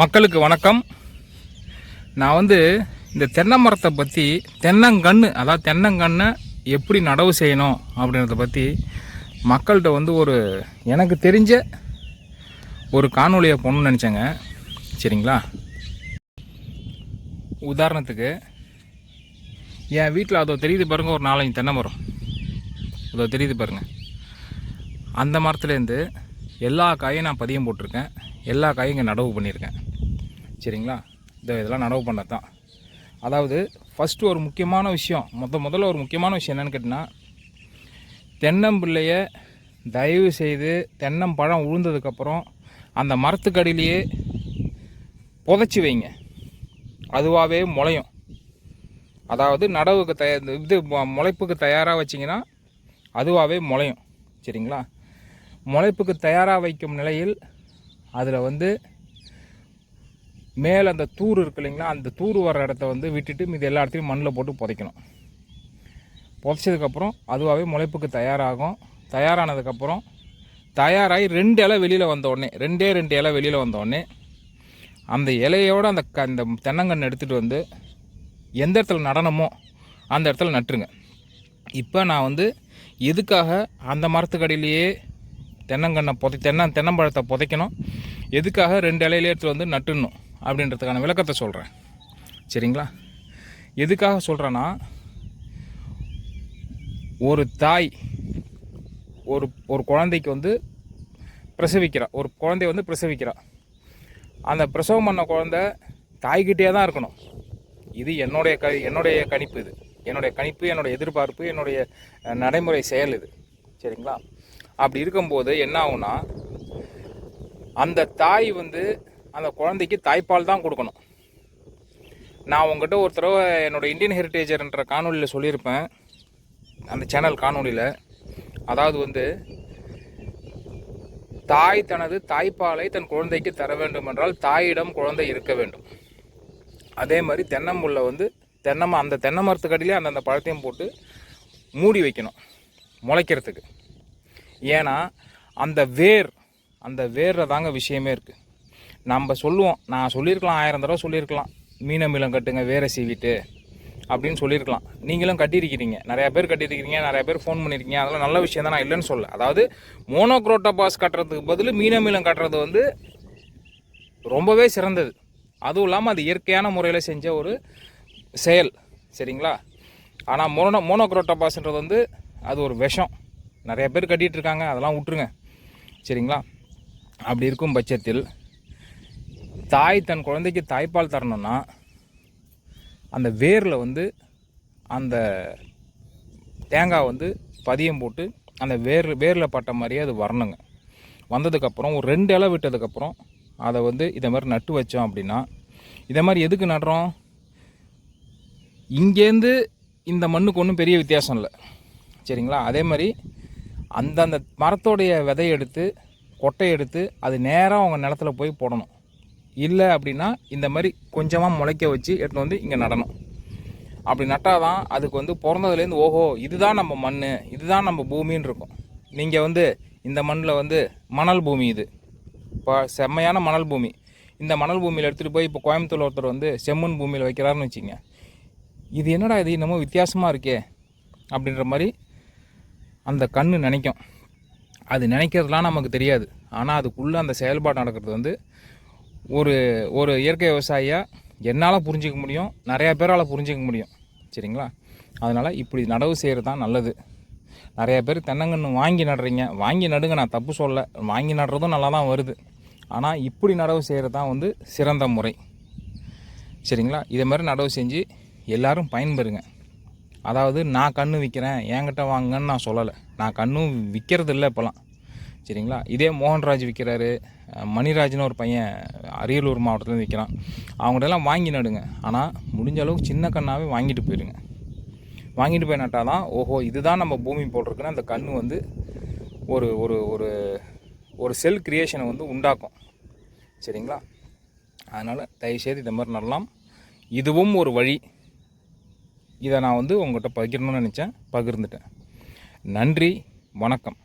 மக்களுக்கு வணக்கம். நான் வந்து இந்த தென்னை மரத்தை பற்றி தென்னங்கன்று அதாவது தென்னங்கன்னை எப்படி நடவு செய்யணும் அப்படின்றத பற்றி மக்கள்கிட்ட வந்து ஒரு எனக்கு தெரிஞ்ச ஒரு காணொலியை போகணும்னு நினச்சேங்க. சரிங்களா? உதாரணத்துக்கு என் வீட்டில் அதோ தெரியுது பாருங்கள் ஒரு நாலஞ்சு தென்னை மரம். அதோ தெரியுது பாருங்கள் அந்த மரத்துலேருந்து எல்லா காயும் நான் பதியம் போட்டிருக்கேன். எல்லா காயும் இங்கே நடவு பண்ணியிருக்கேன். சரிங்களா? இதோ இதெல்லாம் நடவு பண்ணது தான். அதாவது ஃபஸ்ட்டு ஒரு முக்கியமான விஷயம் மொத்த முதல்ல ஒரு முக்கியமான விஷயம் என்னென்னு கேட்டிங்கன்னா தென்னம்பிள்ளைய தயவு செய்து தென்னம்பழம் உழுந்ததுக்கப்புறம் அந்த மரத்துக்கடியிலேயே புதைச்சி வைங்க. அதுவாகவே முளையும். அதாவது நடவுக்கு தய இது முளைப்புக்கு தயாராக வச்சிங்கன்னா அதுவாகவே முளையும். சரிங்களா? முளைப்புக்கு தயாராக வைக்கும் நிலையில் அதில் வந்து மேலே அந்த தூர் இருக்கு இல்லைங்களா அந்த தூர் வர இடத்த வந்து விட்டுட்டு மீது எல்லா இடத்துலையும் மண்ணில் போட்டு புதைக்கணும். புதைச்சதுக்கப்புறம் அதுவாகவே முளைப்புக்கு தயாராகும். தயாரானதுக்கப்புறம் தயாராகி ரெண்டு இலை வெளியில் வந்த உடனே ரெண்டே ரெண்டு இலை வெளியில் வந்த உடனே அந்த இலையோடு அந்த க அந்த தென்னங்கன்று எடுத்துகிட்டு வந்து எந்த இடத்துல நடனமோ அந்த இடத்துல நட்டுருங்க. இப்போ நான் வந்து எதுக்காக அந்த மரத்துக்கடியிலேயே தென்னங்கன்னை புதை தென்ன தென்னம்பழத்தை புதைக்கணும். எதுக்காக ரெண்டு இலையிலே எடுத்து வந்து நட்டுடணும் அப்படின்றதுக்கான விளக்கத்தை சொல்கிறேன் சரிங்களா? எதுக்காக சொல்கிறேன்னா ஒரு தாய் ஒரு ஒரு குழந்தைக்கு வந்து பிரசவிக்கிறா ஒரு குழந்தைய வந்து பிரசவிக்கிறா. அந்த பிரசவம் பண்ண குழந்தை தாய்கிட்டே தான் இருக்கணும். இது என்னுடைய க என்னுடைய கணிப்பு இது. என்னுடைய கணிப்பு என்னுடைய எதிர்பார்ப்பு என்னுடைய நடைமுறை செயல் இது. சரிங்களா? அப்படி இருக்கும்போது என்ன ஆகும்னா அந்த தாய் வந்து அந்த குழந்தைக்கு தாய்ப்பால் தான் கொடுக்கணும். நான் உங்ககிட்ட ஒரு தடவை என்னோடய இந்தியன் ஹெரிட்டேஜர்ன்ற காணொலியில் சொல்லியிருப்பேன். அந்த சேனல் காணொலியில் அதாவது வந்து தாய் தனது தாய்ப்பாலை தன் குழந்தைக்கு தர வேண்டும் என்றால் தாயிடம் குழந்தை இருக்க வேண்டும். அதே மாதிரி தென்னம்புல்லை வந்து தென்னை ம- அந்த தென்னை மரத்துக்கடியிலே அந்தந்த பழத்தையும் போட்டு மூடி வைக்கணும். முளைக்கிறதுக்கு. ஏன்னா அந்த வேர் அந்த வேரில் தாங்க விஷயமே இருக்குது நம்ம சொல்லுவோம் நான் சொல்லியிருக்கலாம் ஆயிரம் தடவை சொல்லியிருக்கலாம். மீன மீளம் கட்டுங்க வேரை சீவிட்டு அப்படின்னு சொல்லியிருக்கலாம். நீங்களும் கட்டியிருக்கிறீங்க. நிறையா பேர் கட்டியிருக்கிறீங்க நிறையா பேர் ஃபோன் பண்ணியிருக்கீங்க. அதெல்லாம் நல்ல விஷயம் தான் நான் இல்லைன்னு சொல்ல அதாவது மோனோக்ரோட்டோபாஸ் கட்டுறதுக்கு பதில் மீன மீளம் கட்டுறது வந்து ரொம்பவே சிறந்தது. அதுவும் இல்லாமல் அது இயற்கையான முறையில் செஞ்ச ஒரு செயல். சரிங்களா? ஆனால் மோனோ மோனோக்ரோட்டோபாஸ்ன்றது வந்து அது ஒரு விஷம். நிறைய பேர் கட்டிகிட்டு இருக்காங்க அதெல்லாம் விட்டுருங்க சரிங்களா? அப்படி இருக்கும் பட்சத்தில் தாய் தன் குழந்தைக்கு தாய்ப்பால் தரணும்னா அந்த வேரில் வந்து அந்த தேங்காய் வந்து பதியம் போட்டு அந்த வேர் வேரில் பட்ட மாதிரியே அது வரணுங்க. வந்ததுக்கப்புறம் ஒரு ரெண்டு இலை விட்டதுக்கப்புறம் அதை வந்து இதை மாதிரி நட்டு வச்சோம் அப்படின்னா இதை மாதிரி எதுக்கு நடுறோம்? இங்கேருந்து இந்த மண்ணுக்கு ஒன்றும் பெரிய வித்தியாசம் இல்லை. சரிங்களா? அதே மாதிரி அந்தந்த மரத்தோடைய விதையை எடுத்து கொட்டை எடுத்து அது நேராக அவங்க நிலத்துல போய் போடணும். இல்லை அப்படின்னா இந்த மாதிரி கொஞ்சமாக முளைக்க வச்சு எடுத்துன்னு வந்து இங்கே நடணும். அப்படி நட்டால் தான் அதுக்கு வந்து பிறந்ததுலேருந்து ஓஹோ இதுதான் நம்ம மண் இதுதான் நம்ம பூமின்னு இருக்கும். நீங்கள் வந்து இந்த மண்ணில் வந்து மணல் பூமி இது. இப்போ செம்மையான மணல் பூமி. இந்த மணல் பூமியில் எடுத்துகிட்டு போய் இப்போ கோயம்புத்தூர் ஒருத்தர் வந்து செம்மண் பூமியில் வைக்கிறாருன்னு வச்சுங்க இது என்னடா இது? என்னமோ வித்தியாசமாக இருக்கே. அப்படின்ற மாதிரி அந்த கண் நினைக்கும். அது நினைக்கிறதுலாம் நமக்கு தெரியாது. ஆனால் அதுக்குள்ளே அந்த செயல்பாடு நடக்கிறது வந்து ஒரு ஒரு இயற்கை விவசாயியாக என்னால் புரிஞ்சிக்க முடியும். நிறையா பேரால் புரிஞ்சிக்க முடியும். சரிங்களா? அதனால் இப்படி நடவு செய்கிறது தான் நல்லது. நிறையா பேர் தென்னங்கன்று வாங்கி நடுறீங்க. வாங்கி நடுங்க நான் தப்பு சொல்ல வாங்கி நடுறதும் நல்லா தான் வருது. ஆனால் இப்படி நடவு செய்கிறது தான் வந்து சிறந்த முறை. சரிங்களா? இதே மாதிரி நடவு செஞ்சு எல்லோரும் பயன்பெறுங்க. அதாவது நான் கன்று விற்கிறேன் என்கிட்ட வாங்கன்னு நான் சொல்லலை. நான் கண்ணும் விற்கிறது இல்லை இப்போலாம் சரிங்களா? இதே மோகன்ராஜ் விற்கிறாரு மணிராஜ்னு ஒரு பையன் அரியலூர் மாவட்டத்தில் விற்கிறான் அவங்கள்டெல்லாம் வாங்கி நடுங்க. ஆனால் முடிஞ்ச அளவுக்கு சின்ன கண்ணாவே வாங்கிட்டு போயிடுங்க வாங்கிட்டு போய் நட்டால் தான் ஓஹோ இதுதான் நம்ம பூமி போட்டிருக்குன்னு அந்த கன்று வந்து ஒரு ஒரு ஒரு ஒரு செல் கிரியேஷனை வந்து உண்டாக்கும். சரிங்களா? அதனால் தயவுசெய்து இந்த மாதிரி நடலாம். இதுவும் ஒரு வழி. இதை நான் வந்து உங்கள்கிட்ட பகிரணும்னு நினச்சேன். பகிர்ந்துட்டேன். நன்றி. வணக்கம்.